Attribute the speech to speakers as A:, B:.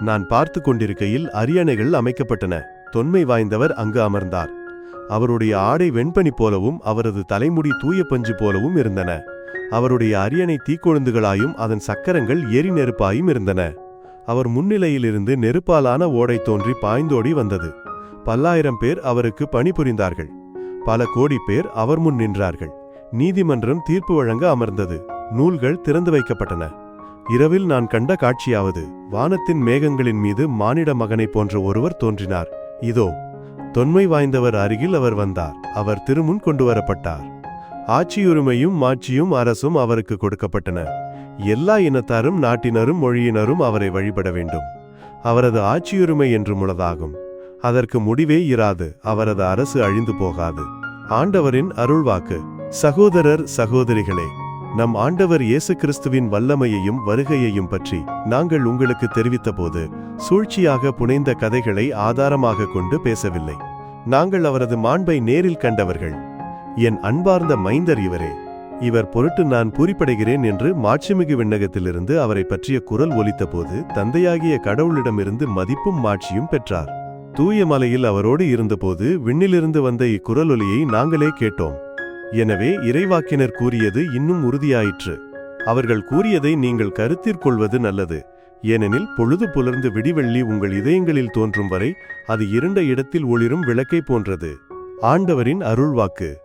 A: நான் பார்த்து கொண்டிருக்கையில் அரியணைகள் அமைக்கப்பட்டன. தொன்மை வாய்ந்தவர் அங்கு அமர்ந்தார். அவருடைய ஆடை வெண்பனி போலவும் அவரது தலைமுடி தூய பஞ்சு போலவும் இருந்தன. அவருடைய அரியணை தீக்கொழுந்துகளாயும் அதன் சக்கரங்கள் எரி நெருப்பாயும் இருந்தன. அவர் முன்னிலையிலிருந்து நெருப்பாலான ஓடை தோன்றி பாய்ந்தோடி வந்தது. பல்லாயிரம் பேர் அவருக்கு பணிபுரிந்தார்கள். பல கோடி பேர் அவர் முன் நின்றார்கள். நீதிமன்றம் தீர்ப்பு வழங்க அமர்ந்தது. நூல்கள் திறந்து வைக்கப்பட்டன. இரவில் நான் கண்ட காட்சியாவது வானத்தின் மேகங்களின் மீது மானிட மகனை போன்ற ஒருவர் தோன்றினார். இதோ தொன்மை வாய்ந்தவர் அருகில் அவர் வந்தார். அவர் திருமுன் கொண்டு வரப்பட்டார் ஆட்சியுரிமையும் மாட்சியும் அரசும் அவருக்கு கொடுக்கப்பட்டன. எல்லா இனத்தாரும் நாட்டினரும் மொழியினரும் அவரை வழிபட வேண்டும். அவரது ஆட்சியுரிமை என்று முளதாகும். அதற்கு முடிவே இராது. அவரது அரசு அழிந்து போகாது. ஆண்டவரின் அருள்வாக்கு. சகோதரர் சகோதரிகளே நம் ஆண்டவர் இயேசு கிறிஸ்துவின் வல்லமையையும் வருகையையும் பற்றி நாங்கள் உங்களுக்கு தெரிவித்தபோது சூழ்ச்சியாக புனைந்த கதைகளை ஆதாரமாக கொண்டு பேசவில்லை. நாங்கள் அவரது மாண்பை நேரில் கண்டவர்கள். என் அன்பார்ந்த மைந்தர் இவரே. இவர் பொருட்டு நான் பூரிப்படைகிறேன் என்று மாட்சிமிகு விண்ணகத்திலிருந்து அவரை பற்றிய குரல் ஒலித்தபோது தந்தையாகிய கடவுளிடமிருந்து மதிப்பும் மாட்சியும் பெற்றார். தூய மலையில் அவரோடு இருந்தபோது விண்ணிலிருந்து வந்த இக்குரலொலியை நாங்களே கேட்டோம். எனவே இறைவாக்கினர் கூறியது இன்னும் உறுதியாயிற்று. அவர்கள் கூறியதை நீங்கள் கருத்திற்கொள்வது நல்லது. ஏனெனில் பொழுது புலர்ந்து விடிவெள்ளி உங்கள் இதயங்களில் தோன்றும் வரை அது இருண்ட இடத்தில் ஒளிரும் விளக்கை போன்றது. ஆண்டவரின் அருள்வாக்கு.